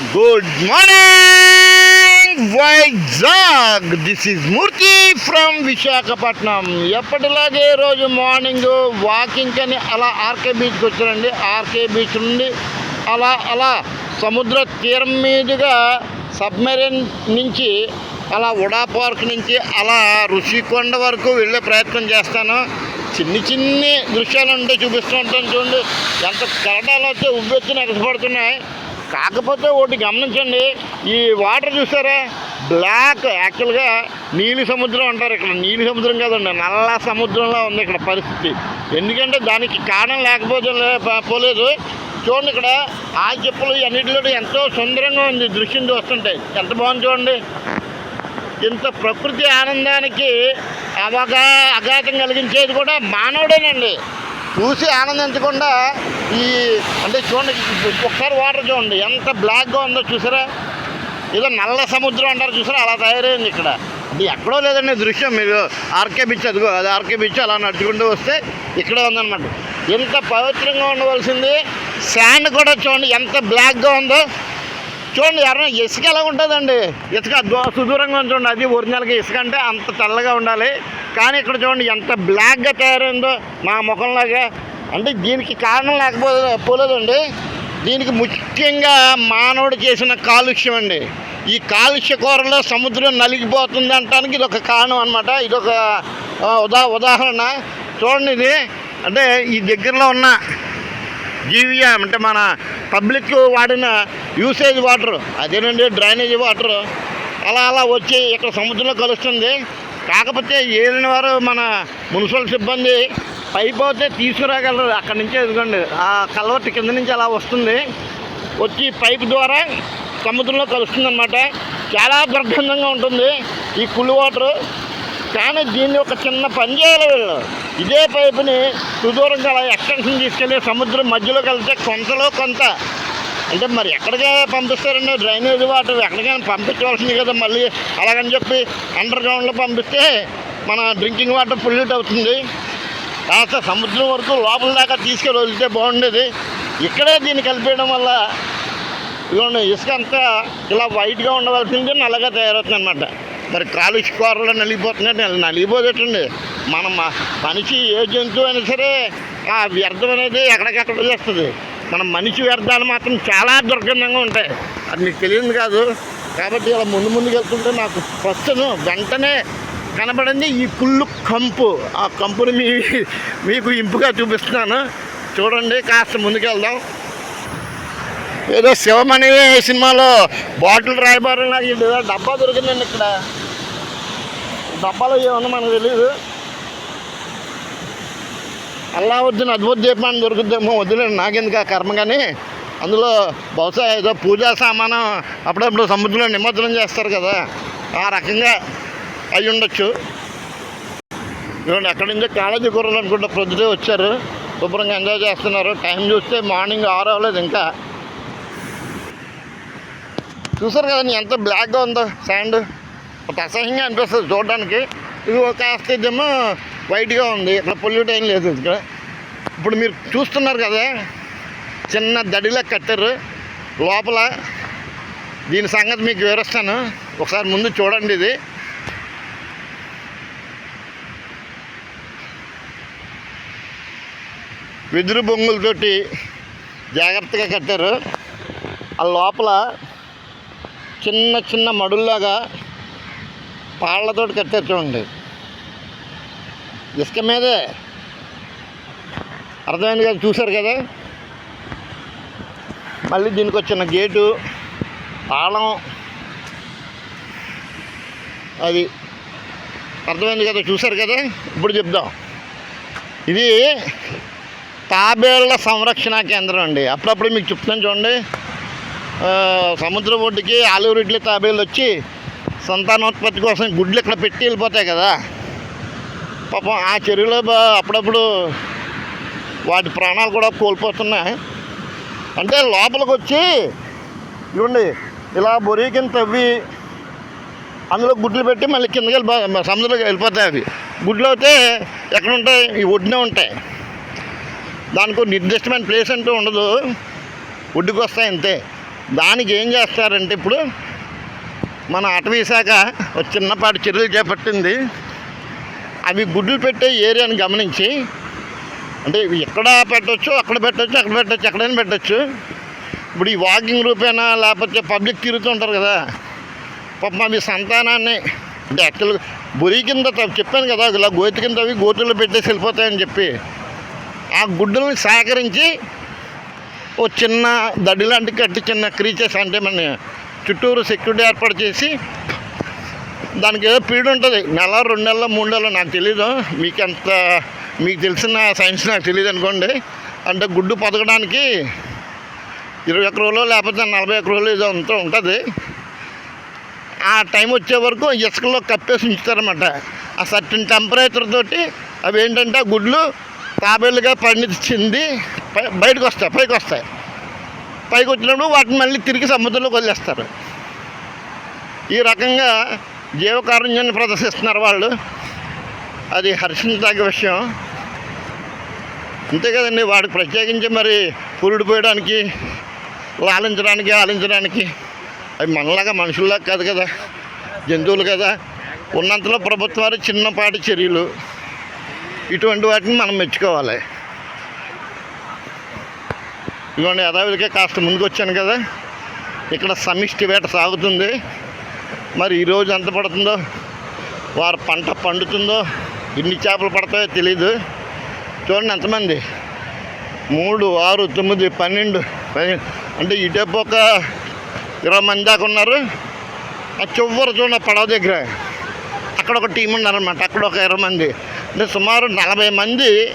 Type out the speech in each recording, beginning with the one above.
Good morning Vizag this is Murthy from Visakhapatnam ఎప్పటిలాగే రోజు morning walking అని అలా ఆర్కే బీచ్కి వచ్చానండి. ఆర్కే బీచ్ నుండి అలా అలా సముద్ర తీరం మీదుగా సబ్మెరీన్ నుంచి అలా ఉడా పార్క్ నుంచి అలా ఋషికొండ వరకు వెళ్ళే ప్రయత్నం చేస్తాను. చిన్ని చిన్ని దృశ్యాలు ఉంటే చూపిస్తూ ఉంటాను చూడండి. ఎంత కరటాలు వచ్చి ఉబ్బెత్తున ఎగసపడుతున్నాయి. కాకపోతే ఒకటి గమనించండి ఈ వాటర్ చూసారా? బ్లాక్ యాక్చువల్గా నీలి సముద్రం అంటారు ఇక్కడ. నీలి సముద్రం కాదండి నల్ల సముద్రంలో ఉంది ఇక్కడ పరిస్థితి. ఎందుకంటే దానికి కారణం లేకపోతే పోలేదు. చూడండి ఇక్కడ ఆ చెప్పులు అన్నిటిలో ఎంతో సుందరంగా ఉంది దృశ్యం చూస్తుంటాయి ఎంత బాగుంది చూడండి. ఇంత ప్రకృతి ఆనందానికి అవగా అఘాతం కలిగించేది కూడా మానవుడేనండి. చూసి ఆనందించకుండా ఈ అంటే చూడండి ఒకసారి వాటర్ చూడండి ఎంత బ్లాక్గా ఉందో చూసారా? ఏదో నల్ల సముద్రం అంటారు చూసారా? అలా తయారైంది ఇక్కడ. అది ఎక్కడో లేదండి దృశ్యం మీరు ఆర్కే బీచ్ అదిగో అది ఆర్కే బీచ్ అలా నడుచుకుంటూ వస్తే ఇక్కడే ఉందన్నమాట. ఎంత పవిత్రంగా ఉండవలసింది శాండ్ కూడా చూడండి ఎంత బ్లాక్గా ఉందో చూడండి ఎవరైనా ఇసుక ఎలా ఉంటుందండి? ఇసుక సుదూరంగా ఉంచండి చూడండి అది ఒరిజినల్గా ఇసుక అంటే అంత తెల్లగా ఉండాలి. కానీ ఇక్కడ చూడండి ఎంత బ్లాక్గా తయారైందో నా ముఖంలాగా. అంటే దీనికి కారణం లేకపోతే పోలేదండి. దీనికి ముఖ్యంగా మానవుడు చేసిన కాలుష్యం అండి. ఈ కాలుష్య కూరలో సముద్రం నలిగిపోతుంది అంటానికి ఇది ఒక కారణం అనమాట ఇది ఒక ఉదా ఉదాహరణ. చూడండి ఇది. అంటే ఈ దగ్గరలో ఉన్న జీవియా అంటే మన పబ్లిక్ వాడిన యూసేజ్ వాటర్ అదేనండి డ్రైనేజ్ వాటర్ అలా అలా వచ్చి ఇక్కడ సముద్రంలో కలుస్తుంది. కాకపోతే ఏలిన వారు మన మున్సిపల్ సిబ్బంది పైపోతే తీసుకురాగలరు. అక్కడి నుంచి ఎదుగుండి ఆ కలవట్టు కింద నుంచి అలా వస్తుంది. వచ్చి పైప్ ద్వారా సముద్రంలో కలుస్తుంది అనమాట చాలా దుర్గంధంగా ఉంటుంది ఈ కుళ్ళు వాటర్ కానీ దీన్ని ఒక చిన్న పని చేయాలి వీళ్ళు. ఇదే పైపుని సుదూరంగా అలా ఎక్స్టెన్షన్ తీసుకెళ్ళి సముద్రం మధ్యలో కలిస్తే కొంతలో కొంత. అంటే మరి ఎక్కడికైనా పంపిస్తారండి? డ్రైనేజ్ వాటర్ ఎక్కడికైనా పంపించవలసింది కదా మళ్ళీ. అలాగని చెప్పి అండర్ గ్రౌండ్లో పంపిస్తే మన డ్రింకింగ్ వాటర్ పొల్యూట్ అవుతుంది. కాస్త సముద్రం వరకు లోపల దాకా తీసుకెళ్ళి వదిలితే బాగుండేది. ఇక్కడే దీన్ని కలిపేయడం వల్ల ఇదిగోండి ఇసుక అంతా ఇలా వైట్గా ఉండవలసింది నల్లగా తయారవుతుంది అనమాట మరి కాలుష్య కూరలో నలిగిపోతుందంటే నలిగిపోదేటండి మన మనిషి ఏ జంతువు అయినా సరే ఆ వ్యర్థం అనేది ఎక్కడికెక్కడ వదిలేస్తుంది. మన మనిషి వ్యర్థాలు మాత్రం చాలా దుర్గంధంగా ఉంటాయి. అది మీకు తెలియదు కాదు. కాబట్టి ఇలా ముందు ముందుకు వెళ్తుంటే నాకు ఫస్ట్ వెంటనే కనబడింది ఈ కుళ్ళు కంపు. ఆ కంపుని మీ మీకు ఇంపుగా చూపిస్తున్నాను. చూడండి కాస్త ముందుకెళ్దాం ఏదో శివమణి సినిమాలో బాటిల్ రాయబారు నాకు ఇది డబ్బా దొరికిందండి ఇక్కడ. డబ్బాలో ఏమన్నా మనకు తెలియదు అల్లావుద్దీన్ అద్భుత దీపాన్ని దొరుకుద్దేమో వదిలేండి నాకెందుకు ఆ కర్మ కానీ. అందులో బహుశా ఏదో పూజా సామానం అప్పుడప్పుడు సముద్రంలో నిమజ్జనం చేస్తారు కదా. ఆ రకంగా అయి ఉండొచ్చు. ఇవ్వండి ఎక్కడి నుంచో కాలేజీ కుర్రలు అనుకుంటా ప్రొద్దుటే వచ్చారు. శుభ్రంగా ఎంజాయ్ చేస్తున్నారు. టైం చూస్తే మార్నింగ్ ఆరు అవ్వలేదు ఇంకా. చూసారు కదండి ఎంత బ్లాక్గా ఉందో శాండ్ ఒక అసహ్యంగా అనిపిస్తుంది చూడడానికి. ఇది ఒక కాస్త వైట్గా ఉంది. ఇక్కడ పొల్యూట్ ఏం లేదు ఇక్కడ. ఇప్పుడు మీరు చూస్తున్నారు కదా చిన్న దడిలా కట్టారు. లోపల దీని సంగతి మీకు వివరిస్తాను. ఒకసారి ముందు చూడండి ఇది. వెదురు బొంగులతోటి జాగ్రత్తగా కట్టారు. ఆ లోపల చిన్న చిన్న మడుల్లాగా పాళ్ళతోటి కట్టారు చూడండి. ఇసుక మీదే. అర్థమైంది కదా చూసారు కదా? మళ్ళీ దీనికి వచ్చిన గేటు తాళం. అది అర్థమైంది కదా చూసారు కదా? ఇప్పుడు చెప్దాం. ఇది తాబేళ్ళ సంరక్షణ కేంద్రం అండి. అప్పుడప్పుడు మీకు చెప్తాను చూడండి. సముద్రం ఒడ్డుకి ఆలివ్ తాబేళ్ళు వచ్చి సంతానోత్పత్తి కోసం గుడ్లు ఇక్కడ పెట్టి వెళ్ళిపోతాయి కదా. పాపం ఆ చెరువులో అప్పుడప్పుడు వాటి ప్రాణాలు కూడా కోల్పోతున్నాయి. అంటే లోపలికి వచ్చి ఇవ్వండి ఇలా బొరి కింద తవ్వి అందులో గుడ్లు పెట్టి మళ్ళీ కిందకి వెళ్ళిపో సముద్రంలోకి వెళ్ళిపోతాయి అవి. గుడ్లు అయితే ఎక్కడ ఉంటాయి? ఈ ఒడ్డునే ఉంటాయి. దానికి నిర్దిష్టమైన ప్లేస్ అంటూ ఉండదు. ఒడ్డుకు వస్తాయి అంతే. దానికి ఏం చేస్తారంటే ఇప్పుడు మన అటవీ శాఖ ఒక చిన్నపాటి చర్యలు చేపట్టింది. అవి గుడ్లు పెట్టే ఏరియాని గమనించి అంటే ఎక్కడ పెట్టొచ్చు అక్కడ పెట్టచ్చు అక్కడ పెట్టచ్చు ఎక్కడైనా పెట్టచ్చు. ఇప్పుడు ఈ వాకింగ్ రూపేనా లేకపోతే పబ్లిక్ తిరుగుతుంటారు కదా. పాపం అవి సంతానాన్ని అంటే యాక్చువల్గా బురి కింద చెప్పాను కదా ఇలా గోతి కింద అవి గోతుల్లో పెట్టేసి వెళ్ళిపోతాయని చెప్పి. ఆ గుడ్డల్ని సేకరించి ఓ చిన్న దడి లాంటి కట్టి చిన్న క్రీచర్స్ అంటే మన చుట్టూరు సెక్యూరిటీ ఏర్పాటు చేసి దానికి ఏదో పీరియడ్ ఉంటుంది. నెల రెండు నెలలు మూడు నెలలు నాకు తెలీదు. మీకు అంత మీకు తెలిసిన సైన్స్ నాకు తెలియదు అనుకోండి. అంటే గుడ్డు పొదగడానికి ఇరవై ఒక్క రోజులు లేకపోతే నలభై ఒక్క రోజులు ఏదో అంతా ఉంటుంది. ఆ టైం వచ్చే వరకు ఇసుకలో కప్పేసి ఉంచుతారన్నమాట. ఆ సర్టన్ టెంపరేచర్ తోటి అవి ఏంటంటే ఆ గుడ్లు తాబేలుగా పరిణితి చెంది బయటకు వస్తాయి పైకి వస్తాయి. పైకి వచ్చినప్పుడు వాటిని మళ్ళీ తిరిగి సముద్రంలోకి వదిలేస్తారు. ఈ రకంగా జీవకారుణ్యాన్ని ప్రదర్శిస్తున్నారు వాళ్ళు. అది హర్షించదగ్గ విషయం. అంతే కదండి వాడికి ప్రత్యేకించి మరి పురుడు పోయడానికి లాలించడానికి ఆలించడానికి. అవి మనలాగా మనుషుల్లాగా కాదు కదా జంతువులు కదా. ఉన్నంతలో ప్రభుత్వాలు చిన్నపాటి చర్యలు. ఇటువంటి వాటిని మనం మెచ్చుకోవాలి. ఇదిగోండి యథావిధిగా కాస్త ముందుకు వచ్చాను కదా. ఇక్కడ సమిష్టి వేట సాగుతుంది. మరి ఈరోజు ఎంత పడుతుందో వారు పంట పండుతుందో ఎన్ని చేపలు పడతాయో తెలీదు. చూడండి ఎంతమంది. మూడు ఆరు తొమ్మిది పన్నెండు పన్నెండు అంటే ఇటేపు ఒక ఇరవై మంది దాకా ఉన్నారు. ఆ చివరి చూడండి పడవ దగ్గర. అక్కడ ఒక టీం ఉన్నారన్నమాట. అక్కడ ఒక ఇరవై మంది. అంటే సుమారు నలభై మంది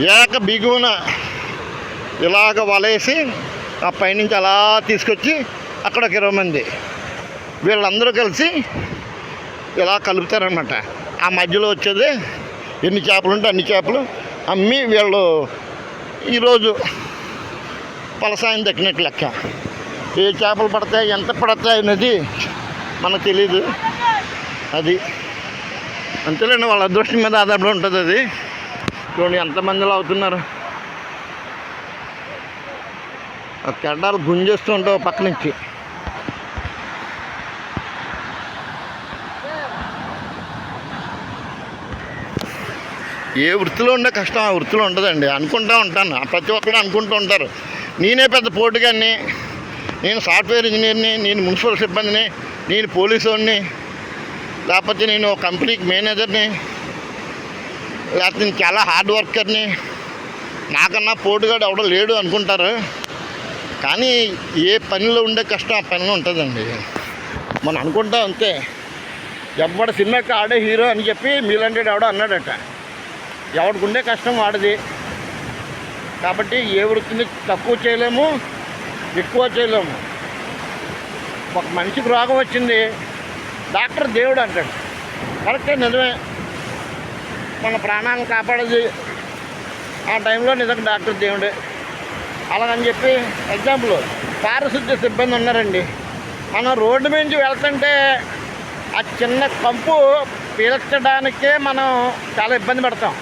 ఏక బిగువున ఇలాగ వలేసి ఆ పైనుంచి అలా తీసుకొచ్చి అక్కడ ఒక ఇరవై మంది. వీళ్ళందరూ కలిసి ఇలా కలుపుతారనమాట ఆ మధ్యలో వచ్చేది ఎన్ని చేపలు ఉంటే అన్ని చేపలు అమ్మి వీళ్ళు ఈరోజు పలసాయం దక్కినట్టు లెక్క. ఏ చేపలు పడతాయి ఎంత పడతాయి అనేది మనకు తెలీదు. అది అంతేలేండి వాళ్ళ అదృష్టం మీద ఆధారపడి ఉంటుంది అది. చూడండి ఎంతమందిలో అవుతున్నారు ఆ కెడ్డాలు గుంజేస్తూ ఉంటావు పక్క నుంచి. ఏ వృత్తిలో ఉండే కష్టం ఆ వృత్తిలో ఉండదండి. అనుకుంటూ ఉంటాను. ప్రతి ఒక్కరు అనుకుంటూ ఉంటారు. నేనే పెద్ద పోటుగాన్ని నేను సాఫ్ట్వేర్ ఇంజనీర్ని నేను మున్సిపల్ సిబ్బందిని నేను పోలీసుని వాడిని లేకపోతే నేను ఒక కంపెనీకి మేనేజర్ని లేకపోతే నేను చాలా హార్డ్ వర్కర్ని నాకన్నా పోటుగాడు ఎవడో లేడు అనుకుంటారు. కానీ ఏ పనిలో ఉండే కష్టం ఆ పనిలో ఉంటుందండి. మనం అనుకుంటాం అంతే. ఎవడ సినిమాకి ఆడే హీరో అని చెప్పి మీలాంటి ఎవడో అన్నాడట. ఎవడికి ఉండే కష్టం వాడిది. కాబట్టి ఏ వృత్తిని తక్కువ చేయలేము ఎక్కువ చేయలేము. ఒక మనిషికి రోగం వచ్చింది డాక్టర్ దేవుడు అంటాడు. కరెక్టే నిజమే. మన ప్రాణాలను కాపాడేది ఆ టైంలో నిజంగా డాక్టర్ దేవుడే. అలాగని చెప్పి ఎగ్జాంపుల్ పారిశుద్ధ్య సిబ్బంది ఉన్నారండి. మనం రోడ్డు నుంచి వెళ్తుంటే ఆ చిన్న కంపు పీల్చడానికే మనం చాలా ఇబ్బంది పడతాం.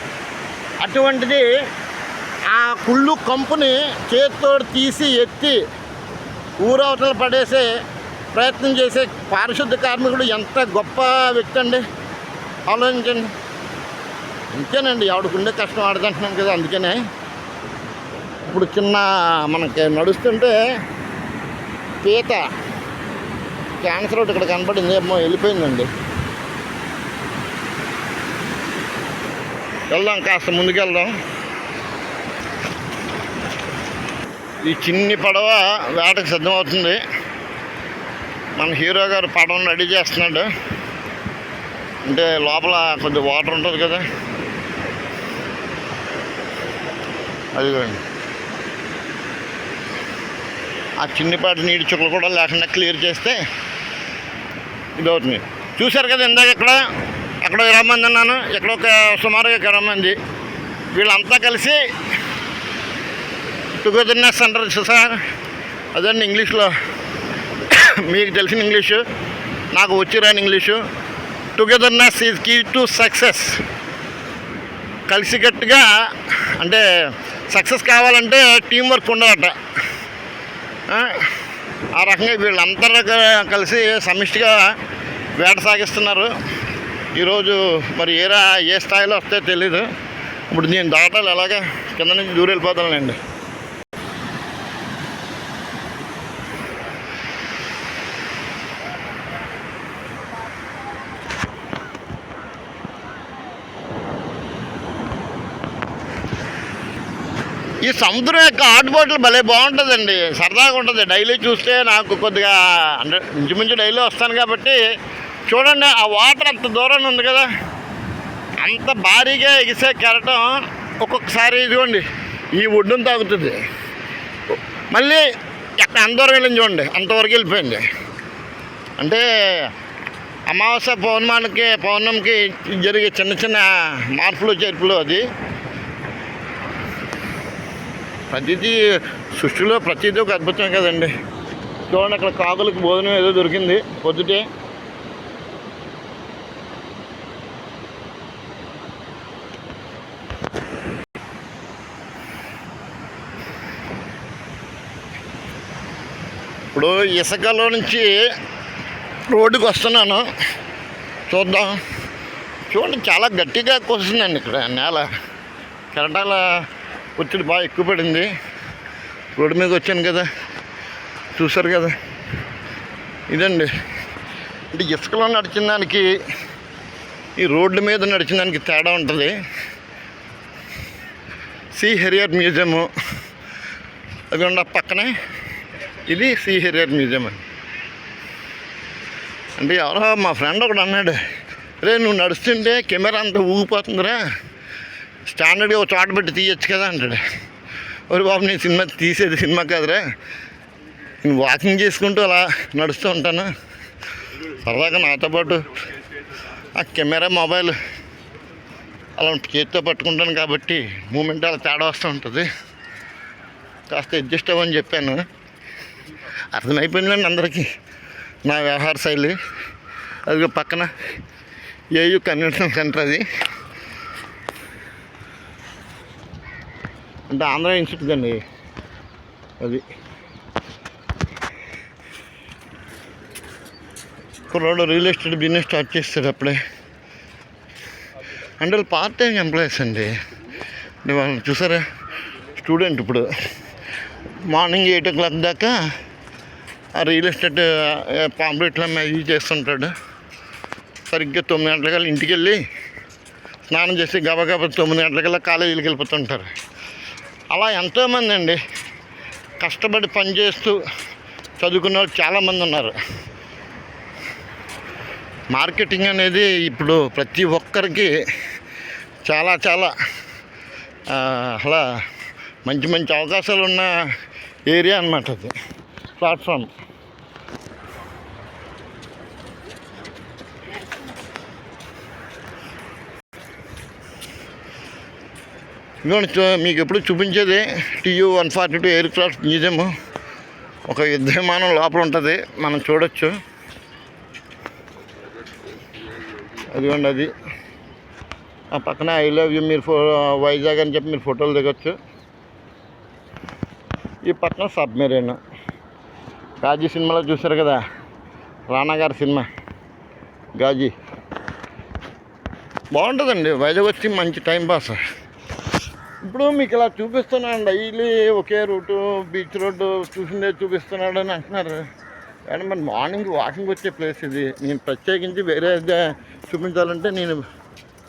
అటువంటిది ఆ కుళ్ళు కంపుని చేతితో తీసి ఎత్తి ఊరవతల పడేసే ప్రయత్నం చేసే పారిశుద్ధ కార్మికుడు ఎంత గొప్ప వ్యక్తి అండి. ఆలోచించండి. అంతేనండి ఆవిడకుండే ఉండే కష్టం ఆడదంటున్నాను కదా అందుకనే ఇప్పుడు చిన్న మనకి నడుస్తుంటే పీత. క్యాన్సర్ ఒకటి ఇక్కడ కనపడింది. ఏమో వెళ్ళిపోయిందండి. వెళ్దాం కాస్త ముందుకెళ్దాం. ఈ చిన్ని పడవ వేటకు సిద్ధమవుతుంది. మన హీరో గారు పడవను రెడీ చేస్తున్నాడు. అంటే లోపల కొద్ది వాటర్ ఉంటుంది కదా. అదిగోండి. ఆ చిన్నిపాటి నీటి చుక్కలు కూడా లేకుండా క్లియర్ చేస్తే ఇది అవుతుంది. చూశారు కదా ఇందాక ఇక్కడ? ఎక్కడో ఇరవై మంది అన్నాను. ఎక్కడో ఒక సుమారుగా ఇరవై మంది వీళ్ళంతా కలిసి టుగెదర్నెస్ అంటారు సార్. అదండి ఇంగ్లీష్లో. మీకు తెలిసిన ఇంగ్లీషు. నాకు వచ్చి రాని English. Togetherness is key to success కలిసికట్టుగా అంటే సక్సెస్ కావాలంటే టీం వర్క్ ఉండదట. ఆ? రకంగా వీళ్ళందరూ కలిసి సమిష్టిగా వేట సాగిస్తున్నారు ఈరోజు మరి ఏ ఏ స్థాయిలో వస్తే తెలీదు ఇప్పుడు నేను దాటాలి ఎలాగా కింద నుంచి దూరం ఈ సముద్రం యొక్క ఆటుపోట్లు భలే బాగుంటుందండి. సరదాగా ఉంటుంది. డైలీ చూస్తే నాకు కొద్దిగా అంటే ఇంచుమించు డైలీ వస్తాను కాబట్టి చూడండి ఆ వాటర్ అంత దూరం ఉంది కదా. అంత భారీగా ఎగిసే కెరటం ఒక్కొక్కసారి ఇదిగోండి ఈ ఒడ్డును తాగుతుంది మళ్ళీ ఎక్కడ ఎంత వెళ్ళింది చూడండి అంతవరకు వెళ్ళిపోయింది. అంటే అమావాస్య పౌర్ణమానికి పౌర్ణమికి జరిగే చిన్న చిన్న మార్పులు చేర్పులు అది. ప్రతిదీ సృష్టిలో ప్రతిదీ ఒక అద్భుతం కదండి. చూడండి అక్కడ కాకులకు భోజనం ఏదో దొరికింది. పొద్దుటే. ఇప్పుడు ఇసుకలో నుంచి రోడ్డుకు వస్తున్నాను. చూద్దాం. చూడండి చాలా గట్టిగా కుస్తుందండి ఇక్కడ నేల. కెరటాల ఒత్తిడి బాగా ఎక్కువ పడింది. రోడ్డు మీద వచ్చాను కదా. చూసారు కదా. ఇదండి. అంటే ఇసుకలో నడిచిన దానికి ఈ రోడ్ల మీద నడిచిన దానికి తేడా ఉంటుంది. సి హెరియర్ మ్యూజియము అది ఉన్న పక్కనే. ఇది సి హెరియర్ మ్యూజియం అని అంటే ఎవరో మా ఫ్రెండ్ ఒకడు అన్నాడు రే నువ్వు నడుస్తుంటే కెమెరా అంతా ఊగిపోతుందిరా. స్టాండర్డ్గా ఒక చోట పెట్టి తీయచ్చు కదా అంటాడు. ఒరి బాబు నేను సినిమా తీసేది సినిమా కాదురా. నేను వాకింగ్ చేసుకుంటూ అలా నడుస్తూ ఉంటాను. సరదాగా నాతో పాటు ఆ కెమెరా మొబైల్ అలా చేతితో పట్టుకుంటాను కాబట్టి మూమెంట్ అలా తేడా వస్తూ ఉంటుంది. కాస్త అడ్జస్ట్ అవ్వని చెప్పాను. అర్థమైపోయిందండి అందరికీ నా వ్యవహార శైలి. అది పక్కన ఏయు కన్వెన్షన్ సెంటర్ అది. అంటే ఆంధ్ర ఇన్స్టిట్యూట్ అండి అది. కుర్రాడు రియల్ ఎస్టేట్ బిజినెస్ స్టార్ట్ చేస్తాడు అప్పుడే. అంటే వాళ్ళు పార్ట్ టైం ఎంప్లాయీస్ అండి. వాళ్ళని వాళ్ళు చూసారా? స్టూడెంట్ ఇప్పుడు. మార్నింగ్ ఎయిట్ ఓ క్లాక్ దాకా ఆ రియల్ ఎస్టేట్ పాంప్లెట్లు అవి చేస్తుంటాడు. సరిగ్గా తొమ్మిది గంటలకల్లా ఇంటికి వెళ్ళి స్నానం చేసి గబగబా తొమ్మిది గంటలకల్లా కాలేజీకి వెళ్ళిపోతుంటారు. అలా ఎంతోమంది అండి కష్టపడి పనిచేస్తూ చదువుకున్న వాళ్ళు చాలామంది ఉన్నారు. మార్కెటింగ్ అనేది ఇప్పుడు ప్రతి ఒక్కరికి చాలా చాలా అలా మంచి మంచి అవకాశాలు ఉన్న ఏరియా అన్నమాట అది. ప్లాట్ఫామ్. ఇదిగోండి చూ- మీకు ఎప్పుడు చూపించేది TU one forty two aircraft museum. ఒక యుద్ధ విమానం లోపల ఉంటుంది మనం చూడొచ్చు. అదిగోండి అది. ఆ పక్కన ఐ లవ్ యూ మీరు ఫో వైజాగ్ అని చెప్పి మీరు ఫోటోలు దిగొచ్చు. ఈ పక్కన సబ్మెరీన్. గాజీ సినిమాలో చూశారు కదా రానా గారి సినిమా. గాజీ. బాగుంటుందండి వైజాగ్ వచ్చి మంచి టైం పాస్. ఇప్పుడు మీకు ఇలా చూపిస్తున్నాను డైలీ ఒకే రూటు బీచ్ రోడ్డు చూసిందే చూపిస్తున్నాడు అని అంటున్నారు. కానీ మరి మార్నింగ్ వాకింగ్ వచ్చే ప్లేస్ ఇది. నేను ప్రత్యేకించి వేరే చూపించాలంటే నేను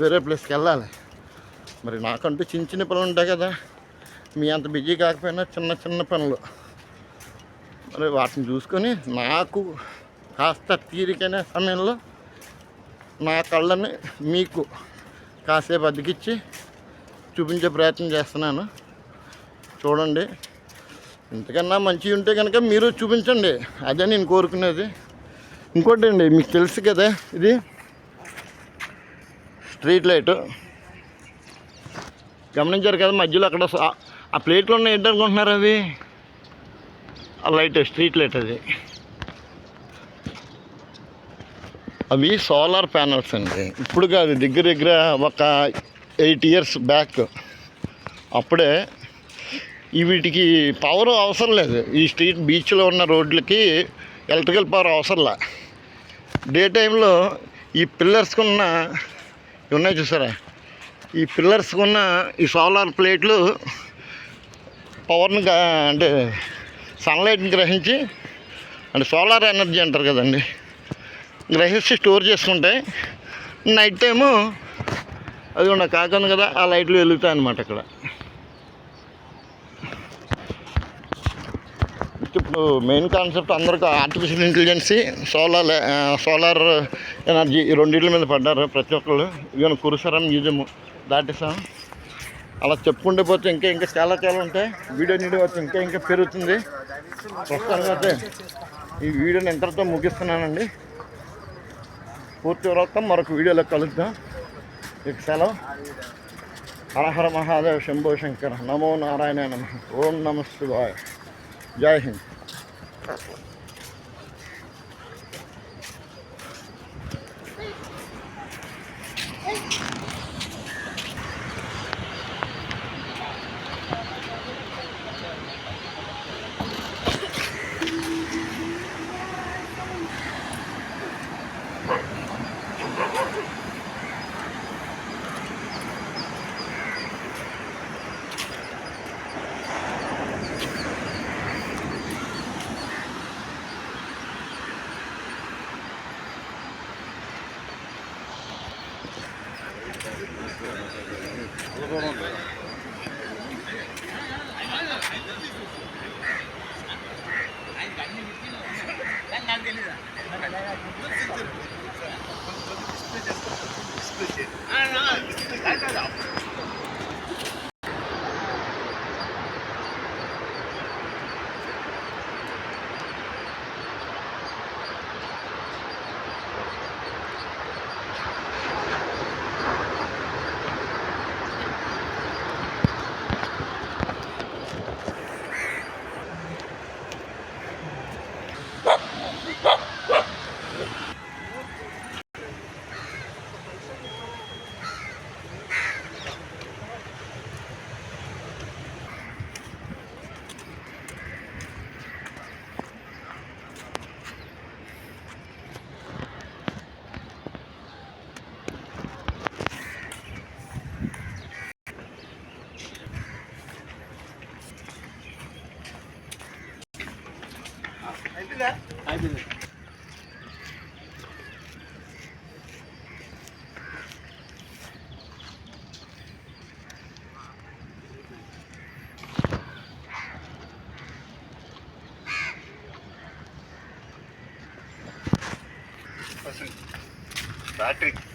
వేరే ప్లేస్కి వెళ్ళాలి. మరి నాకంటూ చిన్న చిన్న పనులు ఉంటాయి కదా. మీ అంత బిజీ కాకపోయినా చిన్న చిన్న పనులు. మరి వాటిని చూసుకొని నాకు కాస్త తీరికైన సమయంలో నా కళ్ళని మీకు కాసేపు అద్దెకిచ్చి చూపించే ప్రయత్నం చేస్తున్నాను. చూడండి. ఇంతకన్నా మంచిగా ఉంటే కనుక మీరు చూపించండి. అదే నేను కోరుకునేది. ఇంకోటి అండి మీకు తెలుసు కదా ఇది స్ట్రీట్ లైట్. గమనించారు కదా మధ్యలో అక్కడ ఆ ప్లేట్లో ఉన్న ఏంటనుకుంటున్నారు అది? ఆ లైట్ స్ట్రీట్ లైట్ అది. అవి సోలార్ ప్యానల్స్ అండి. ఇప్పుడు కాదు దగ్గర దగ్గర ఒక ఎయిట్ ఇయర్స్ బ్యాక్. అప్పుడే ఈ వీటికి పవర్ అవసరం లేదు. ఈ స్ట్రీట్ బీచ్లో ఉన్న రోడ్లకి ఎలక్ట్రికల్ పవర్ అవసరంలా డే టైంలో ఈ పిల్లర్స్కి ఉన్న ఉన్నాయి చూసారా? ఈ పిల్లర్స్కి ఉన్న ఈ సోలార్ ప్లేట్లు పవర్ని అంటే సన్లైట్ని గ్రహించి అంటే సోలార్ ఎనర్జీ అంటారు కదండి గ్రహించి స్టోర్ చేసుకుంటే నైట్ టైము అది ఉన్న కాకంది కదా ఆ లైట్లు వెలుగుతాయి అనమాట ఇక్కడ ఇప్పుడు మెయిన్ కాన్సెప్ట్ అందరికీ artificial intelligence solar solar energy ఈ రెండింటి మీద పడ్డారు ప్రతి ఒక్కళ్ళు. ఈవెన్ కురుసరం మ్యూజియం దాటేసాం అలా చెప్పుకుంటే పోతే ఇంకా ఇంకా చాలా చాలా ఉంటాయి. వీడియో నీడి వచ్చి ఇంకా ఇంకా పెరుగుతుంది. ప్రస్తుతానికి అయితే ఈ వీడియోని ఎంతటితో ముగిస్తున్నానండి. పూర్తి వరకు మరొక వీడియోలో కలుద్దాం. సెలవు. హరహర మహాదేవ్ శంభో శంకర. నమో నారాయణ నమ. ఓం నమ శివాయ. జై హింద్. 哎呀，哎，来来来，走走走，走走走，走走走，走走走，哎呀，走走走，走走走。Patrick.